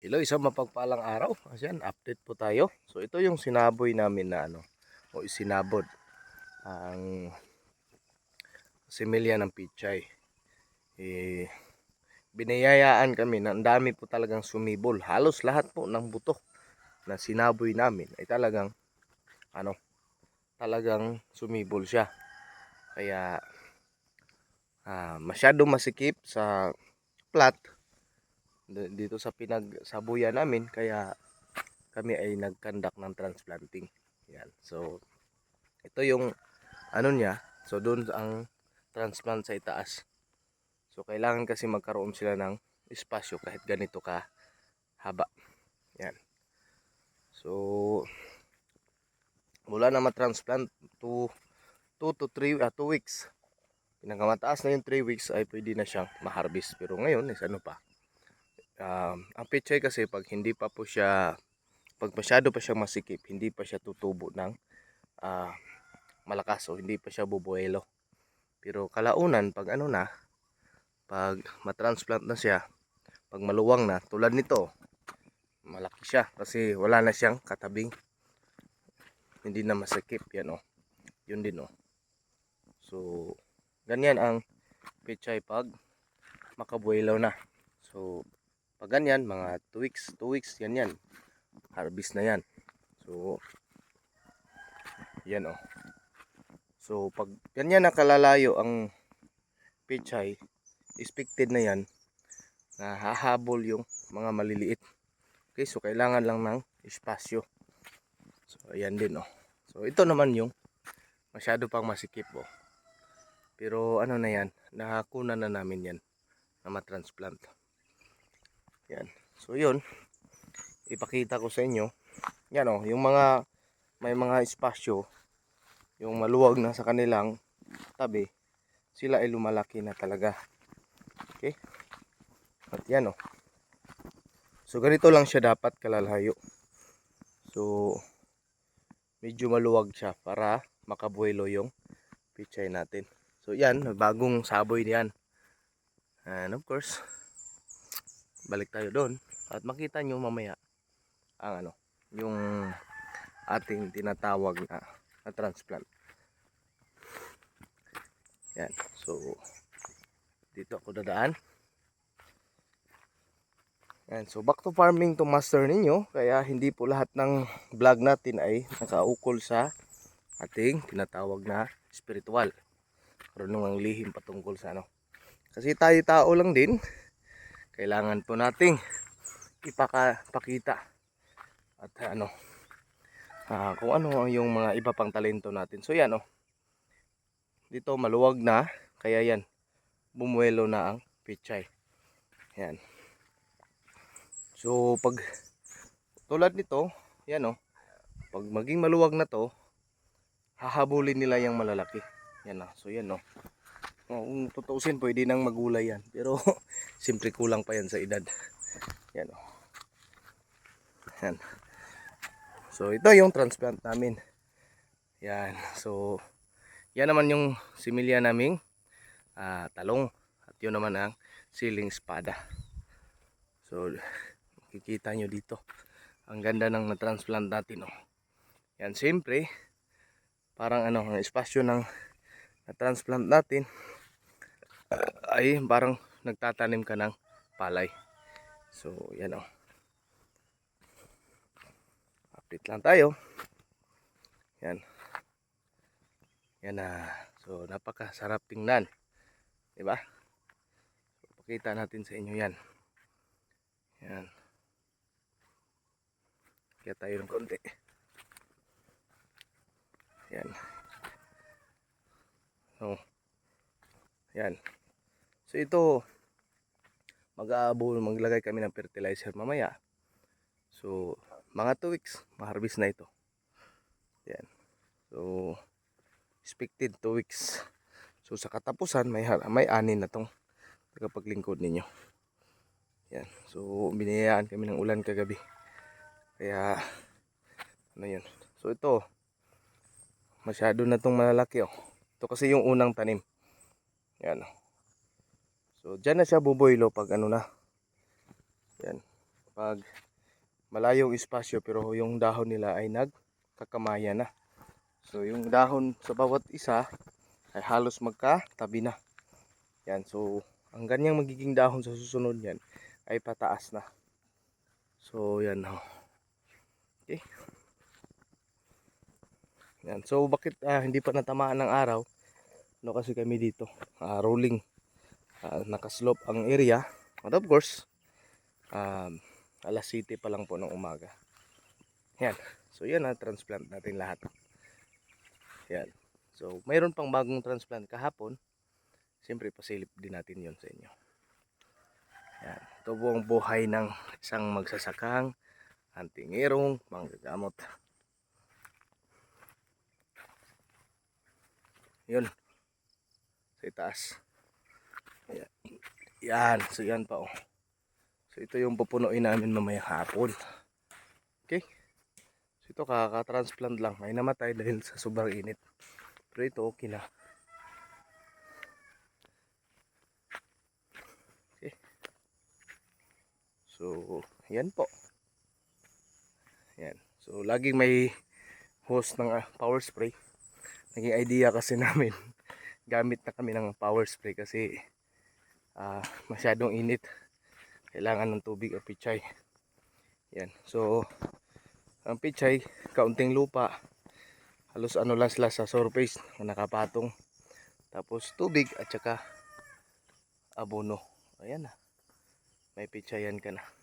Hello, isang mapagpalang araw. Ayan, update po tayo. So ito yung sinaboy namin na ano, o isinabod ang similya ng pichay. Eh, binayayaan kami na ang dami po talagang sumibol. Halos lahat po ng buto na sinaboy namin ay talagang ano, talagang sumibol siya. Kaya ah, masyado masikip sa plat dito sa pinagsabuyan namin kaya kami ay nagkandak ng transplanting. Yan. So ito yung ano niya. So doon ang transplant sa itaas. So kailangan kasi magkaroon sila ng espasyo kahit ganito ka haba. Yan. So mula na ma-transplant to 2 to 3 uh, 2 weeks. Pinakamataas na yung 3 weeks ay pwede na siyang ma-harvest. Pero ngayon is ano pa, um, ang pechay kasi pag hindi pa po siya pag masyado pa siya masikip hindi pa siya tutubo ng ah, malakas o hindi pa siya bubuelo. Pero kalaunan pag ano na pag matransplant na siya pag maluwang na tulad nito malaki siya kasi wala na siyang katabing. Hindi na masikip yan o. Yun din o. So ganyan ang pechay pag makabuelaw na. So pag ganyan, mga 2 weeks, 2 weeks, yan yan. Harvest na yan. So, yan o. So, pag ganyan nakalalayo ang pichay, expected na yan na hahabol yung mga maliliit. Okay, so kailangan lang ng espasyo. So, ayan din o. So, ito naman yung masyado pang masikip o. Pero ano na yan, nakakunan na namin yan na matransplant. Yan. So yun, ipakita ko sa inyo. Yan o, yung mga may mga espasyo, yung maluwag na sa kanilang tabi, sila ay lumalaki na talaga. Okay? At yan o. So ganito lang siya dapat kalalayo. So medyo maluwag siya para makabuelo yung pichay natin. So yan, bagong saboy niyan. And of course, balik tayo doon. At makita nyo mamaya ang ano yung ating tinatawag na, na transplant. Yan. So dito ako dadaan. Yan. So back to farming to master ninyo. Kaya hindi po lahat ng vlog natin ay nakaukol sa ating tinatawag na spiritual. Karunungang lihim patungkol sa ano. Kasi tayo tao lang din kailangan po nating ipakita at ano ah, kung ano yung mga iba pang talento natin. So yan oh. Dito maluwag na kaya yan bumuelo na ang pichay yan. So pag tulad nito yan oh pag maging maluwag na to hahabulin nila yung malalaki. Yan oh. So yan oh. Kung tutuusin, pwede nang magulay yan. Pero, siyempre kulang pa yan sa edad. Yan o. Yan. So, ito yung transplant namin. Yan. So, yan naman yung similya naming ah, talong. At yun naman ang siling espada. So, makikita nyo dito. Ang ganda ng na-transplant natin. Oh. Yan, siyempre, parang ano, ang espasyo ng na-transplant natin ay parang nagtatanim ka ng palay. So, yan o. Update lang tayo. Yan. Yan na. So, napakasarap tingnan. Diba? So, pakita natin sa inyo yan. Yan. Kaya tayo ng konti. Yan. So, yan. So ito mag-aabol, maglagay kami ng fertilizer mamaya. So mga 2 weeks, ma-harvest na ito. Yan. So expected 2 weeks. So sa katapusan may may anin na tong tagapaglingkod ninyo. Yan. So biniyayaan kami ng ulan kagabi. Kaya ano yun. So ito masyado na tong malalaki oh. Ito kasi yung unang tanim. Yan oh. So, dyan na siya buboylo pag ano na. Yan. pag malayong espasyo pero yung dahon nila ay nagkakamaya na. So yung dahon sa bawat isa ay halos magkatabi na. Yan, so ang ganyang magiging dahon sa susunod yan ay pataas na. So yan ho. Okay. Yan, so bakit ah, hindi pa natamaan ng araw? No kasi kami dito, ah, rolling Ah, nakaslope ang area. At of course, um, alas 7 pa lang po ng umaga. Yan. So yan ang transplant natin lahat. Yan. So mayroon pang bagong transplant kahapon. Siyempre pasilip din natin yon sa inyo. Yan. Ito po ang buhay ng isang magsasakang antingirong manggagamot. Yun. Sa itaas. Yan. So yan pa oh. So ito yung pupunuin namin mamayang hapon. Okay. So ito kakaka-transplant lang. May namatay dahil sa sobrang init. Pero ito okay na. Okay. So yan po. Yan. So laging may hose ng ah, power spray. Naging idea kasi namin gamit na kami ng power spray kasi ah, masyadong init. Kailangan ng tubig ang pichay. Yan. So ang pichay kaunting lupa. Halos ano lang sila sa surface na nakapatong. Tapos tubig at saka abono. Ayan na. May pichayan ka na